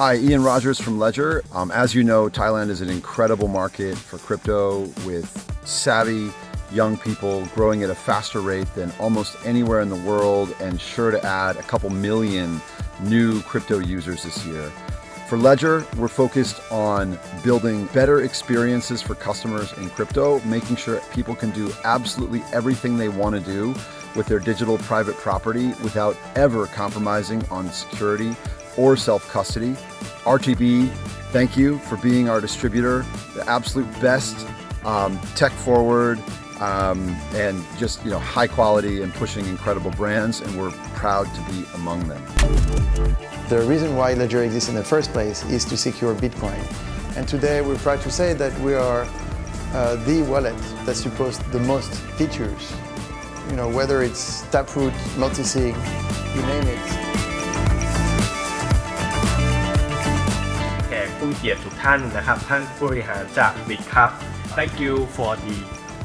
Hi, Ian Rogers from Ledger. Um, as you know, Thailand is an incredible market for crypto with savvy young people growing at a faster rate than almost anywhere in the world and sure to add a couple million new crypto users this year. For Ledger, we're focused on building better experiences for customers in crypto, making sure people can do absolutely everything they want to do with their digital private property without ever compromising on security or self custody. RTB, thank you for being our distributor, the absolute best, um, tech forward, um, and just you know high quality and pushing incredible brands, and we're proud to be among them. The reason why Ledger exists in the first place is to secure Bitcoin. And today we're proud to say that we are uh, the wallet that supports the most features. You know, whether it's Taproot, multisig, you name it. ผู้เกียรติทุกท่านนะครับ ท่านผู้บริหารจากบิดครับ Thank you for the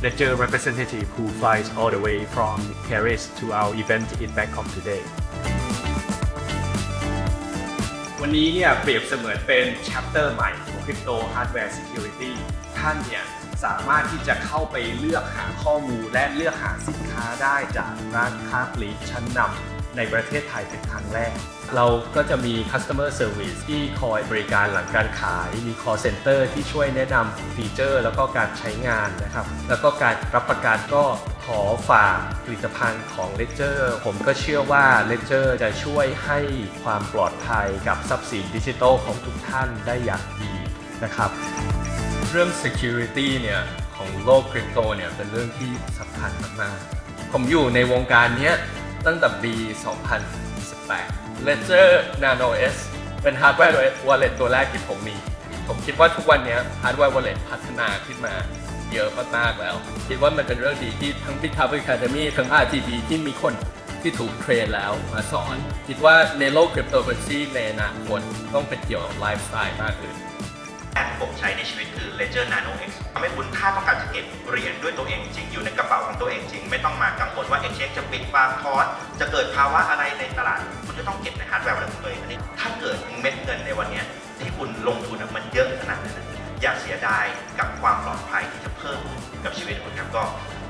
Ledger representative who flies all the way from Paris to our event in Bangkok today วันนี้เนี่ยเปรียบเสมือนเป็น chapter ใหม่ของ Crypto Hardware Security ท่านเนี่ยสามารถที่จะเข้าไปเลือกหาข้อมูลและเลือกหาสินค้าได้จากร้านค้าปลีกชั้นนำ ในประเทศไทยเป็นครั้งแรก เราก็จะมี customer service ที่คอยบริการหลังการขาย มี call center ที่ช่วยแนะนำฟีเจอร์ แล้วก็การใช้งานนะครับ แล้วก็การรับประกันก็ขอฝากผลิตภัณฑ์ของ Ledger ผมก็เชื่อว่า Ledger จะช่วยให้ความปลอดภัยกับทรัพย์สินดิจิทัลของทุกท่านได้อย่างดีนะครับ เรื่อง security เนี่ยของโลกคริปโตเนี่ยเป็นเรื่องที่สำคัญมากๆผมอยู่ในวงการเนี้ย ตั้งแต่ปี 2018 Ledger Nano S เป็น hardware wallet ตัวแรกที่ผมมี ผมคิดว่าทุกวันนี้ย hardware wallet พัฒนาขึ้นมาเยอะมากๆแล้ว คิดว่ามันเป็นเรื่องดีที่ทั้ง Bitcoin Academy ทั้ง RTB ที่มีคนที่ถูกเทรนแล้วมาสอน คิดว่าในโลกคริปโตเคอเรนซีในอนาคตต้องเป็นเกี่ยวกับไลฟ์สไตล์มากขึ้นผมใช้ในชีวิต Ledger Nano X ทำให้คุณถ้าต้องการจะเก็บเหรียญด้วยตัวเองจริง อยู่ในกระเป๋าของตัวเองจริง ไม่ต้องมากังวลว่า Exchange จะปิดวางคอสจะเกิดภาวะอะไรในตลาด คุณจะต้องเก็บในฮาร์ดแวร์อะไรของตัวเองอันนี้ถ้าเกิดเม็ดเงินในวันนี้ที่คุณลงทุนมันเยอะขนาดนั้นอย่าเสียดายกับความปลอดภัยที่จะเพิ่มกับชีวิตคุณครับก็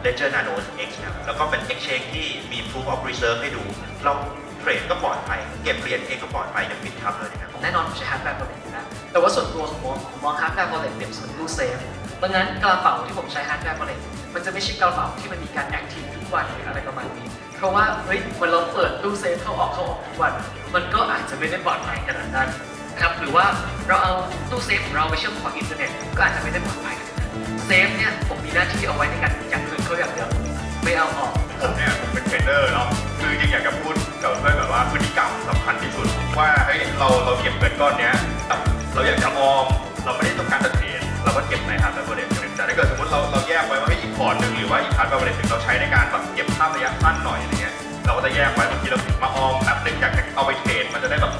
Ledger Nano X ครับแล้วก็เป็น Exchange ที่มี Proof of Reserve ให้ดูเรา เทรดก็ปลอดภัยเก็บเหรียญเองก็ปลอดภัยอย่าปิดทับเลยนะครับแน่นอนผมใช้ฮาร์ดแวร์ wallet อยู่แล้วแต่ว่าส่วนตัวของผมผมมองฮาร์ดแวร์ wallet เปรียบเสมือนตู้เซฟดังนั้นกระเป๋าที่ผมใช้ฮาร์ดแวร์ wallet มันจะไม่ใช่กระเป๋าที่มันมีการแอคทีฟทุกวันหรืออะไรประมาณนี้ เพราะว่าเฮ้ยวันเราเปิดตู้เซฟเข้าออกเข้าออกทุกวัน มันก็อาจจะไม่ได้ปลอดภัยขนาดนั้นนะครับหรือว่าเราเอาตู้เซฟของเราไปเชื่อมต่ออินเทอร์เน็ตก็อาจจะไม่ได้ปลอดภัยขนาดนั้นเซฟเนี่ยผมมีหน้าที่เอาไว้ในการยัดเงินเขาอย่างเดียวไม่เอาออกผมเนี่ยผมเป็นเทรดเดอร์ เราเราเก็บเงินก้อนเนี้ยเราอยากจะออมเราไม่ได้ต้องการจะเทรดเราก็เก็บในฮาร์ดแวร์บริเวณแต่ถ้าเกิดสมมติเราเราแยกไว้ว่าให้อีกพอร์ตหนึ่งหรือว่าอีกฮาร์ดแวร์บริเวณเราใช้ในการแบบเก็บภาพระยะสั้นหน่อยอะไรเงี้ยเราก็จะแยกไว้บางทีเรามาออมแป๊บหนึงอยากจะเอาไปเทรดมันจะได้แบบ